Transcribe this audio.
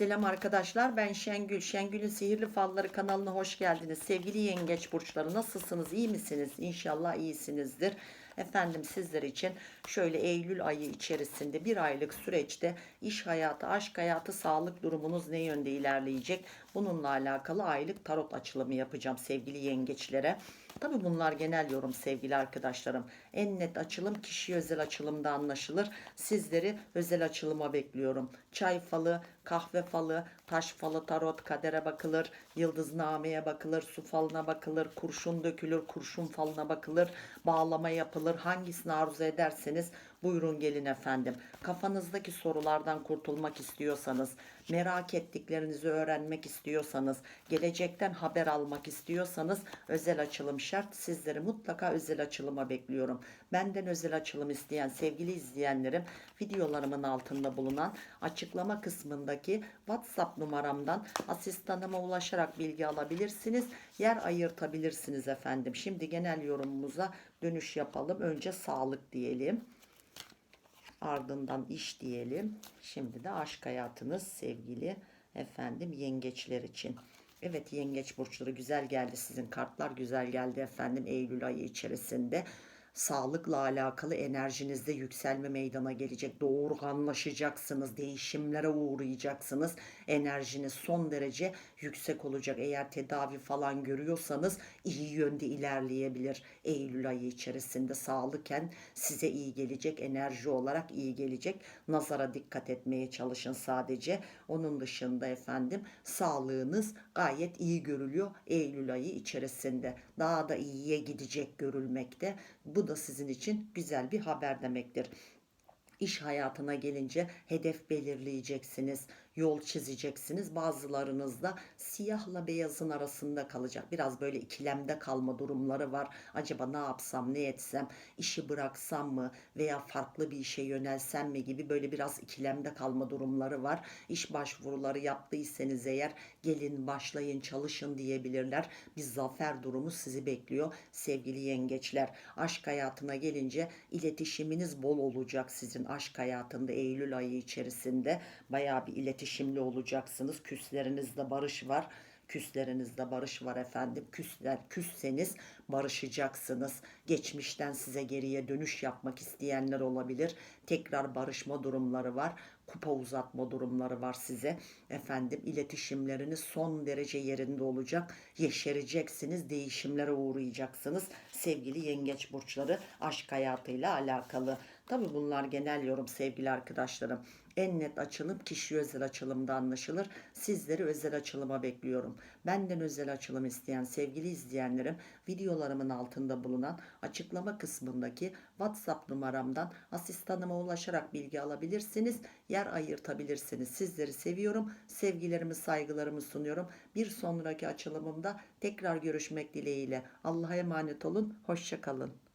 Selam arkadaşlar ben Şengül. Şengül'ün Sihirli Falları kanalına hoş geldiniz. Sevgili yengeç burçları nasılsınız? İyi misiniz? İnşallah iyisinizdir. Efendim sizler için şöyle Eylül ayı içerisinde bir aylık süreçte iş hayatı, aşk hayatı, sağlık durumunuz ne yönde ilerleyecek? Bununla alakalı aylık tarot açılımı yapacağım sevgili yengeçlere. Tabi bunlar genel yorum sevgili arkadaşlarım. En net açılım kişi özel açılımda anlaşılır. Sizleri özel açılıma bekliyorum. Çay falı, kahve falı, taş falı, tarot, kadere bakılır, yıldıznameye bakılır, su falına bakılır, kurşun dökülür, kurşun falına bakılır, bağlama yapılır. Hangisini arzu ederseniz buyurun gelin efendim. Kafanızdaki sorulardan kurtulmak istiyorsanız, merak ettiklerinizi öğrenmek istiyorsanız, gelecekten haber almak istiyorsanız özel açılım şart. Sizleri mutlaka özel açılıma bekliyorum. Benden özel açılım isteyen sevgili izleyenlerim videolarımın altında bulunan açıklama kısmındaki WhatsApp numaramdan asistanıma ulaşarak bilgi alabilirsiniz. Yer ayırtabilirsiniz efendim. Şimdi genel yorumumuza dönüş yapalım. Önce sağlık diyelim. Ardından iş diyelim. Şimdi de aşk hayatınız sevgili efendim yengeçler için. Evet yengeç burçları güzel geldi sizin kartlar güzel geldi efendim Eylül ayı içerisinde. Sağlıkla alakalı enerjinizde yükselme meydana gelecek. Doğurganlaşacaksınız, değişimlere uğrayacaksınız. Enerjiniz son derece yüksek olacak. Eğer tedavi falan görüyorsanız iyi yönde ilerleyebilir. Eylül ayı içerisinde sağlıken size iyi gelecek, enerji olarak iyi gelecek. Nazara dikkat etmeye çalışın sadece. Onun dışında efendim sağlığınız gayet iyi görülüyor Eylül ayı içerisinde. Daha da iyiye gidecek görülmekte. Bu da sizin için güzel bir haber demektir. İş hayatına gelince hedef belirleyeceksiniz, yol çizeceksiniz. Bazılarınız da siyahla beyazın arasında kalacak. Biraz böyle ikilemde kalma durumları var. Acaba ne yapsam, ne etsem, işi bıraksam mı veya farklı bir işe yönelsem mi gibi böyle biraz ikilemde kalma durumları var. İş başvuruları yaptıysanız eğer gelin başlayın çalışın diyebilirler. Bir zafer durumu sizi bekliyor sevgili yengeçler. Aşk hayatına gelince iletişiminiz bol olacak sizin aşk hayatında Eylül ayı içerisinde bayağı bir iletişimli olacaksınız. Küslerinizde barış var. Küslerinizde barış var efendim. Küsler, küsseniz barışacaksınız. Geçmişten size geriye dönüş yapmak isteyenler olabilir. Tekrar barışma durumları var. Kupa uzatma durumları var size. Efendim iletişimleriniz son derece yerinde olacak. Yeşereceksiniz. Değişimlere uğrayacaksınız. Sevgili yengeç burçları aşk hayatıyla alakalı. Tabi bunlar genel yorum sevgili arkadaşlarım. En net açılım kişi özel açılımda anlaşılır. Sizleri özel açılıma bekliyorum. Benden özel açılım isteyen sevgili izleyenlerim videolarımın altında bulunan açıklama kısmındaki WhatsApp numaramdan asistanıma ulaşarak bilgi alabilirsiniz. Yer ayırtabilirsiniz. Sizleri seviyorum. Sevgilerimi, saygılarımı sunuyorum. Bir sonraki açılımımda tekrar görüşmek dileğiyle. Allah'a emanet olun. Hoşçakalın.